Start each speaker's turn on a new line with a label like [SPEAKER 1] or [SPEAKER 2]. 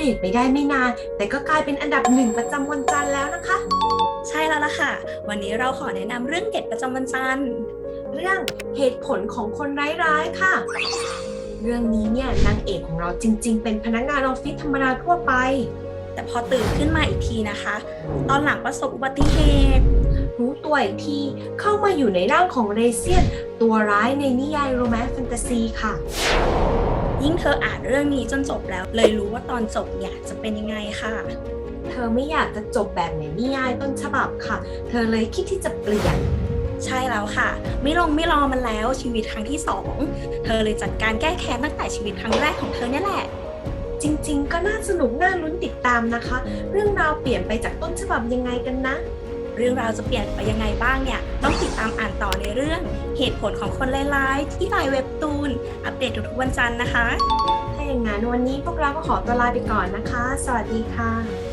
[SPEAKER 1] เดตไปได้ไม่นาน แต่ก็กลายเป็นอันดับหนึ่งประจำวันจันทร์แล้วนะคะ
[SPEAKER 2] ใช่แล้วล่ะค่ะ วันนี้เราขอแนะนำเรื่องเด็ดประจำวันจันทร์
[SPEAKER 1] เรื่องเหตุผลของคนร้ายๆค่ะ เรื่องนี้เนี่ยนางเอกของเราจริง ๆ เป็นพนักงานออฟฟิศธรรมดาทั่วไป
[SPEAKER 2] แต่พอตื่นขึ้นมาอีกทีนะคะ ตอนหลังประสบอุบัติเหตุ
[SPEAKER 1] รู้ตัวอีกทีเข้ามาอยู่ในร่างของเรเซียน ตัวร้ายในนิยายโรแมนต์แฟนตาซีค่ะ
[SPEAKER 2] ยิ่งเธออ่านเรื่องนี้จนจบแล้ว เลยรู้ว่าตอนจบเนี่ยจะเป็นยังไงค่ะ
[SPEAKER 1] เธอไม่อยากจะจบแบบในนิยายต้นฉบับค่ะ เธอเลยคิดที่จะเปลี่ยน
[SPEAKER 2] ใช่แล้วค่ะ ไม่ลงไม่รอมันแล้วชีวิตครั้งที่สองเธอเลยจัดการแก้แค้นตั้งแต่ชีวิตครั้งแรกของเธอเนี่ยแหละ
[SPEAKER 1] จริง ๆ ก็น่าสนุกน่าลุ้นติดตามนะคะ เรื่องราวเปลี่ยนไปจากต้นฉบับยังไงกันนะ
[SPEAKER 2] เรื่องราวจะเปลี่ยนไปยังไงบ้างเนี่ยต้องติดตามอ่านต่อในเรื่องเหตุผลของคนร้ายๆที่ไลน์เว็บตูน อัปเดตทุกๆวันจันทร์นะคะ
[SPEAKER 1] ถ้าอย่างนั้นวันนี้พวกเราก็ขอตัวลาไปก่อนนะคะ สวัสดีค่ะ